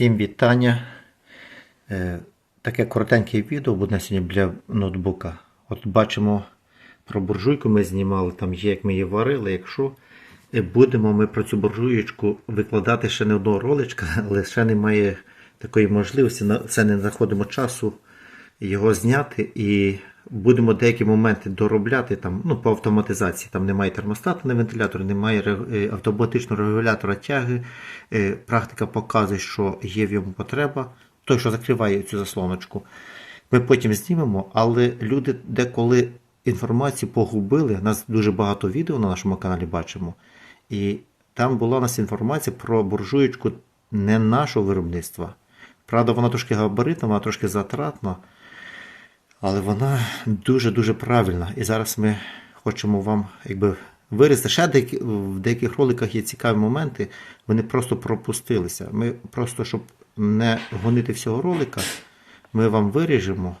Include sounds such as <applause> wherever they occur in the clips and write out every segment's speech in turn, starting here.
Всім вітання. Е, Таке коротеньке відео буде сьогодні для ноутбука. От бачимо про буржуйку ми знімали, там є, як ми її варили. Якщо е, будемо ми про цю буржуєчку викладати ще не одного роличка, <laughs> але ще немає такої можливості, це не знаходимо часу його зняти і будемо деякі моменти доробляти там, ну, по автоматизації. Там немає термостату на вентилятор, немає е, автоматичного регулятора тяги. Е, Практика показує, що є в йому потреба. Той, що закриває цю заслоночку. Ми потім знімемо, але люди деколи інформацію погубили. У нас дуже багато відео на нашому каналі бачимо. І там була у нас інформація про буржуєчку не нашого виробництва. Правда, вона трошки габаритна, вона трошки затратна. Але вона дуже-дуже правильна. І зараз ми хочемо вам якби вирізати. Ще деякі, в деяких роликах є цікаві моменти, вони просто пропустилися. Ми просто, щоб не гонити всього ролика, ми вам виріжемо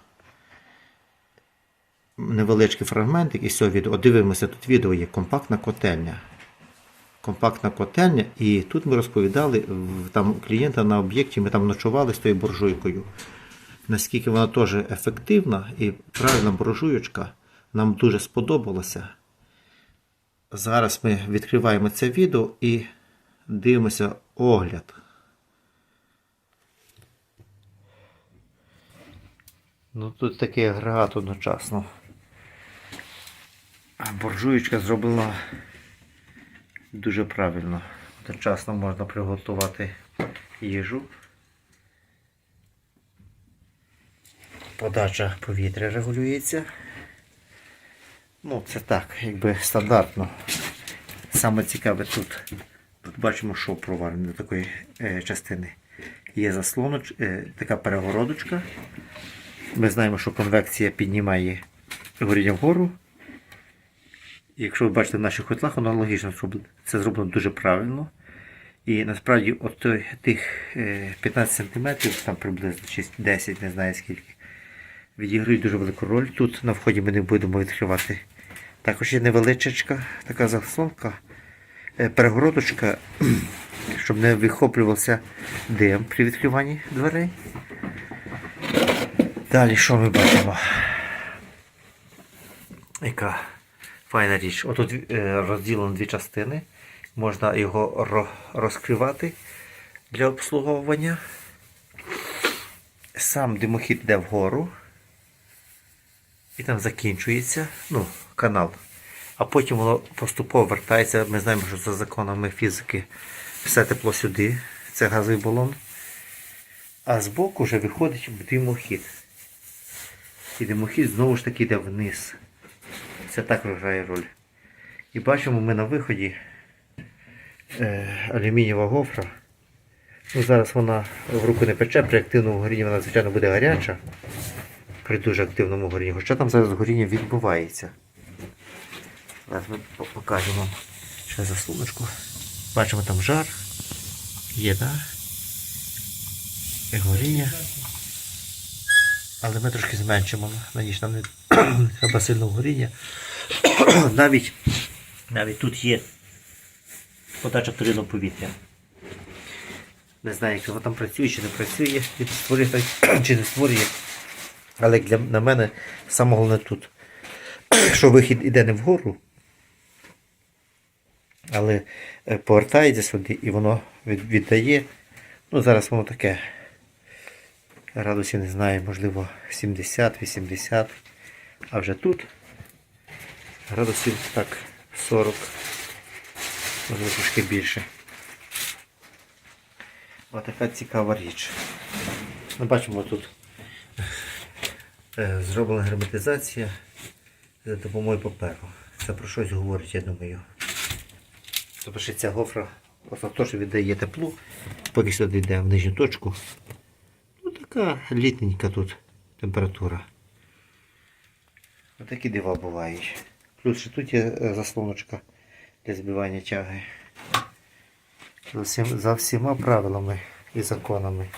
невеличкий фрагментик із цього відео. От дивимося, тут відео є компактна котельня. Компактна котельня, і тут ми розповідали там клієнта на об'єкті, ми там ночували з тою буржуйкою наскільки вона теж ефективна і правильна буржуючка нам дуже сподобалося. Зараз ми відкриваємо це відео і дивимося огляд. Ну тут такий агрегат одночасно. А буржуєчка зроблена дуже правильно. Одночасно можна приготувати їжу. Подача повітря регулюється. Ну, це так, якби стандартно. Саме цікаве тут. Тут бачимо, що проварене до такої е, частини. Є заслоноч, е, така перегородочка. Ми знаємо, що конвекція піднімає горіння вгору. Якщо ви бачите в наших котлах, воно логічно зроблено. Це зроблено дуже правильно. І насправді от тих е, 15 см, там приблизно чи 10, не знаю скільки, відіграють дуже велику роль. Тут на вході ми не будемо відкривати. Також є невеличка така заслонка, е, перегородочка, <clears throat> щоб не вихоплювався дим при відкриванні дверей. Далі що ми бачимо? Яка файна річ. Отут е, розділено дві частини. Можна його розкривати для обслуговування. Сам димохід йде вгору. І там закінчується ну, канал. А потім воно поступово вертається. Ми знаємо, що за законами фізики все тепло сюди. Це газовий балон. А збоку вже виходить димохід. І димохід знову ж таки йде вниз. Це також грає роль. І бачимо ми на виході е, алюмінієва гофра. Ну, зараз вона в руку не пече, при активному горінні вона, звичайно, буде гаряча. При дуже активному горінні. Хоча там зараз горіння відбувається. Зараз ми по- покажемо ще заслоночку. Бачимо там жар. Є? І горіння. Але ми трошки зменшимо на ніч. Нам не <clears throat> треба сильного горіння. <clears throat> навіть, навіть тут є подача вторинного повітря. Не знаю, як воно там працює чи не працює, чи створює <clears throat> чи не створює. Але для на мене саме головне тут, <clears throat> що вихід іде не вгору, але е, повертається сюди і воно від, віддає. Ну, зараз воно таке. Градусів не знаю, можливо 70-80. А вже тут градусів так 40, можливо трошки більше. Ось така цікава річ. Ми бачимо тут зроблена герметизація за допомогою паперу. Це про щось говорить, я думаю. Тобто що ця гофра що віддає тепло, поки сюди йде в нижню точку. Ну така літненька тут температура. Отакі дива бувають. Плюс ще тут є е, заслоночка для збивання тяги. За всіма правилами і законами.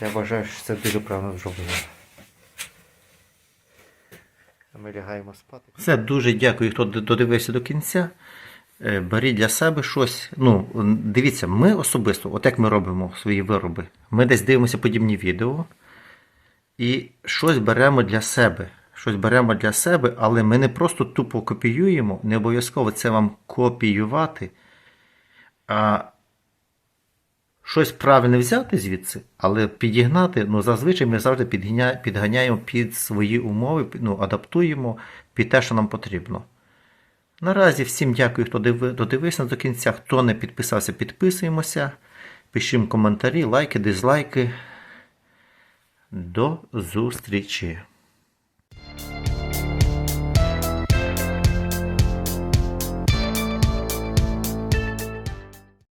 Я вважаю, що це дуже правильно зроблено. Ми лягаємо спати. Все, дуже дякую, хто додивився до кінця. Е, Беріть для себе щось. Ну, дивіться, ми особисто, от як ми робимо свої вироби, ми десь дивимося подібні відео і щось беремо для себе. Щось беремо для себе, але ми не просто тупо копіюємо, не обов'язково це вам копіювати, а щось правильне взяти звідси, але підігнати, ну зазвичай ми завжди підганя- підганяємо під свої умови, ну, адаптуємо під те, що нам потрібно. Наразі всім дякую, хто диви- додивився до кінця. Хто не підписався, підписуємося. Пишімо коментарі, лайки, дизлайки. До зустрічі!